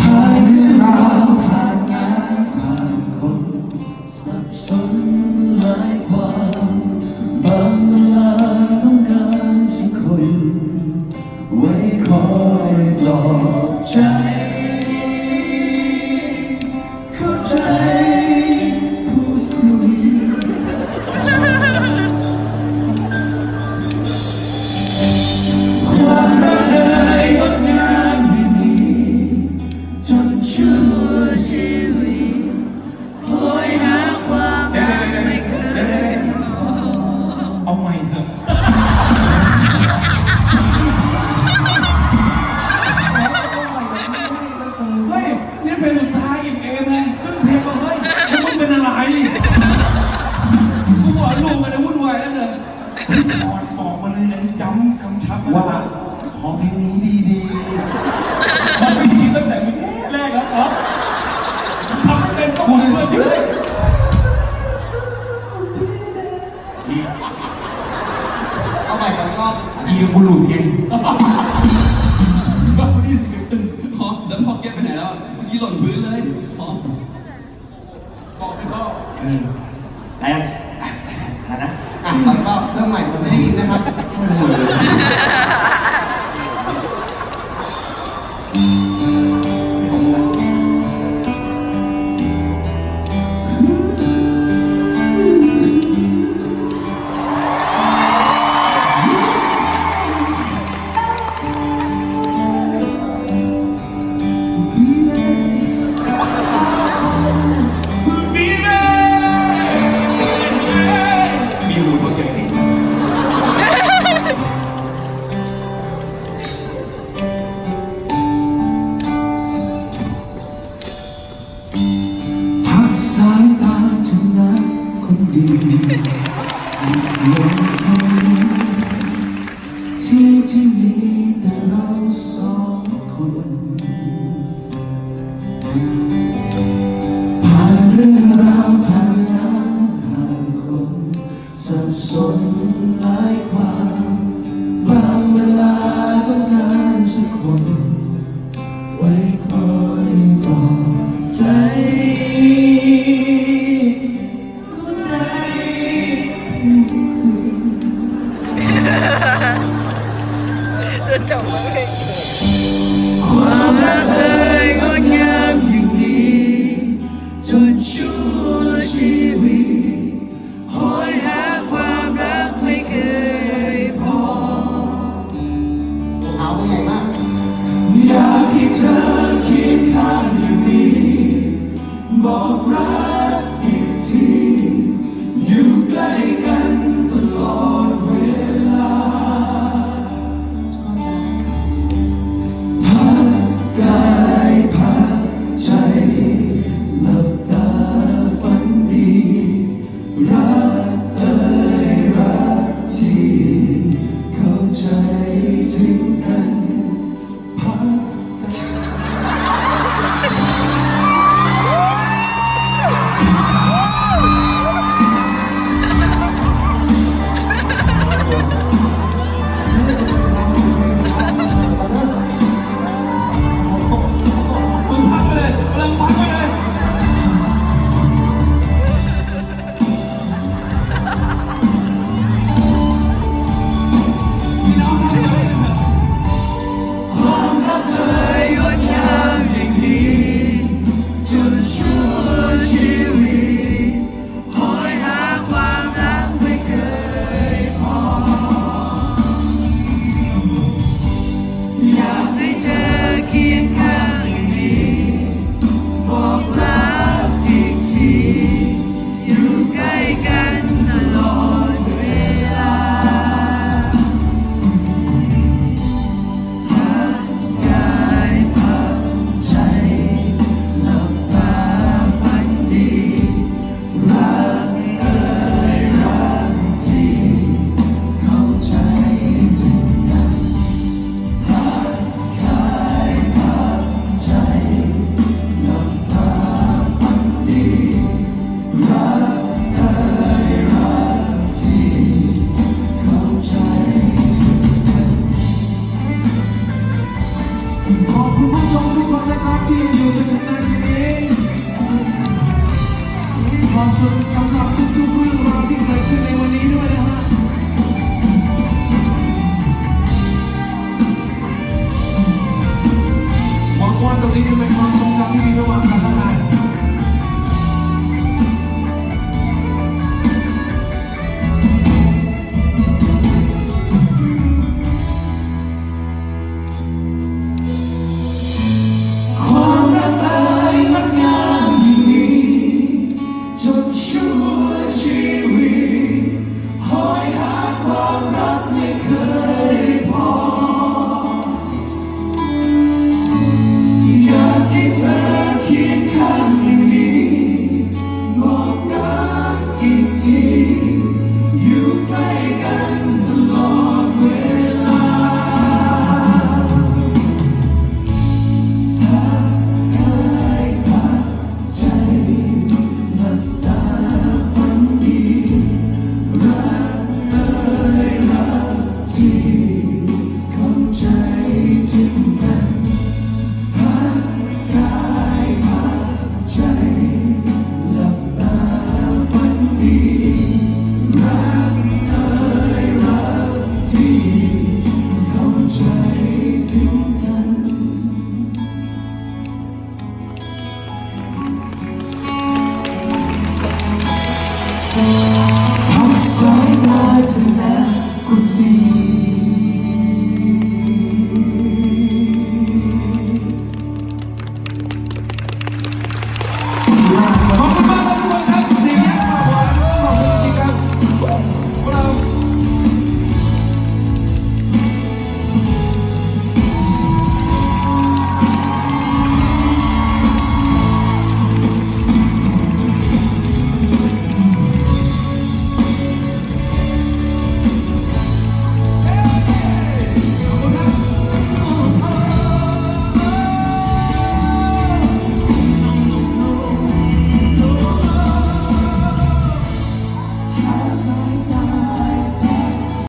ผ่านเรื่องราวผ่านงานผ่านคนสับสนหลายความบางเวลาต้องการสักคน ไว้คอยปลอบใจ นพี่ชอนบอกมาเลยอันนี้ย้ำกำชับว่าขอเพลงนี้ดีๆมันไม่ชี้ตั้งแต่วิธีแรกแล้วเหรอทำไม่เป็นก็บอกเพื่อนที่เลยนี่เอาใหม่สองรอบอีกูหลุดเองว่ากูนี่สิบตึงฮอแล้วพอเก็ตไปไหนแล้วเมื่อกี้หล่นพื้นเลยฮอบอกเลยก็เออแต่อะไรนะอะสองรอบเริ่ม ใหม่ผมไม่ได้ยินนะครับ สายตาเธอนั้นคนดีลงคนนี้ที่ที่มีแต่เราสองคน I'm not too real